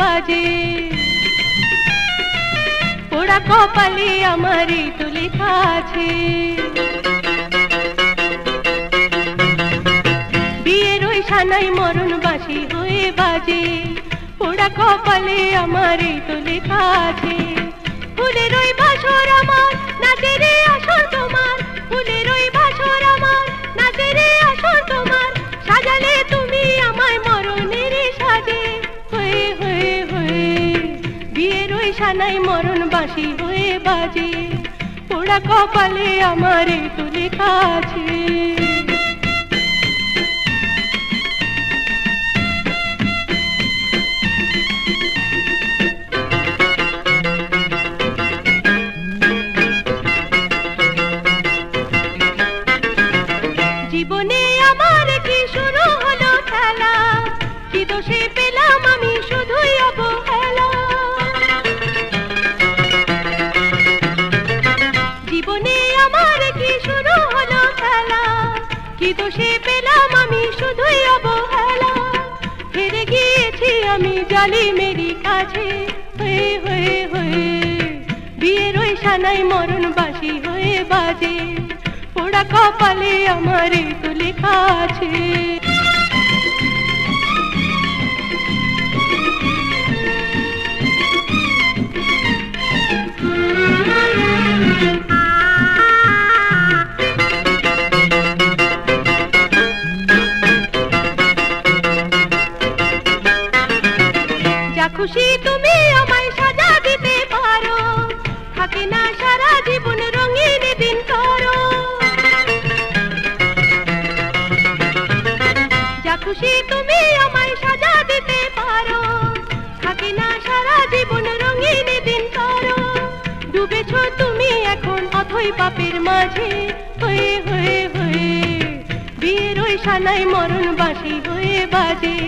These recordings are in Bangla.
বাজে। পোড়া কপালে আমার এই তো লেখা বিয়ের ওই সানাই মরণ বাসি হয়ে বাজে। পোড়া কপালে আমার এই তো লেখা ফুলের সানাই মরণ বাসি হয়ে বাজে। পোড়া কপালে আমার এই তো লেখা আছে জীবনে আমার কি শুরু হলো খেলা? কি দোষে দোষে পেলাম আমি শুধুই অবহেলা। হেরে গিয়েছি আমি জালি মেরি কাছে। হয়ে হয়ে হয়ে বিয়ের ওই সানাই মরণ বাসি হয়ে বাজে। পোড়া কপালে আমার তো লেখা আছে। খুশি তুমি আমায় সাজা দিতে পারো। থাকে না সারা জীবন রঙিন দিন করো। যা খুশি তুমি আমায় সাজা দিতে পারো। থাকে না সারা জীবন রঙিন দিন করো। ডুবেছ তুমি এখন অথই পাপের মাঝে। হয়ে হয়ে হয়ে, বিয়ের ওই সানাই মরণ বাসি হয়ে বাজে।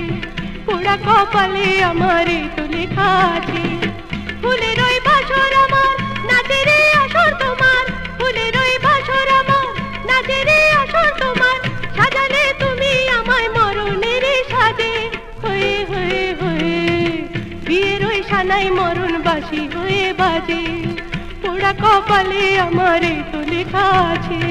পোড়া কপালে আমার তো লেখা আছে ফুলের ওই বাসর আমার, নাচের আসর তোমার। ফুলের ওই বাসর আমার, নাচের আসর তোমার। সাজালে তুমি আমায় মরণের সাজে। হয়ে হয়ে হয়ে, বিয়ের ওই সানাই মরণ বাসি হয়ে বাজে। পোড়া কপালে আমার তো লেখা আছে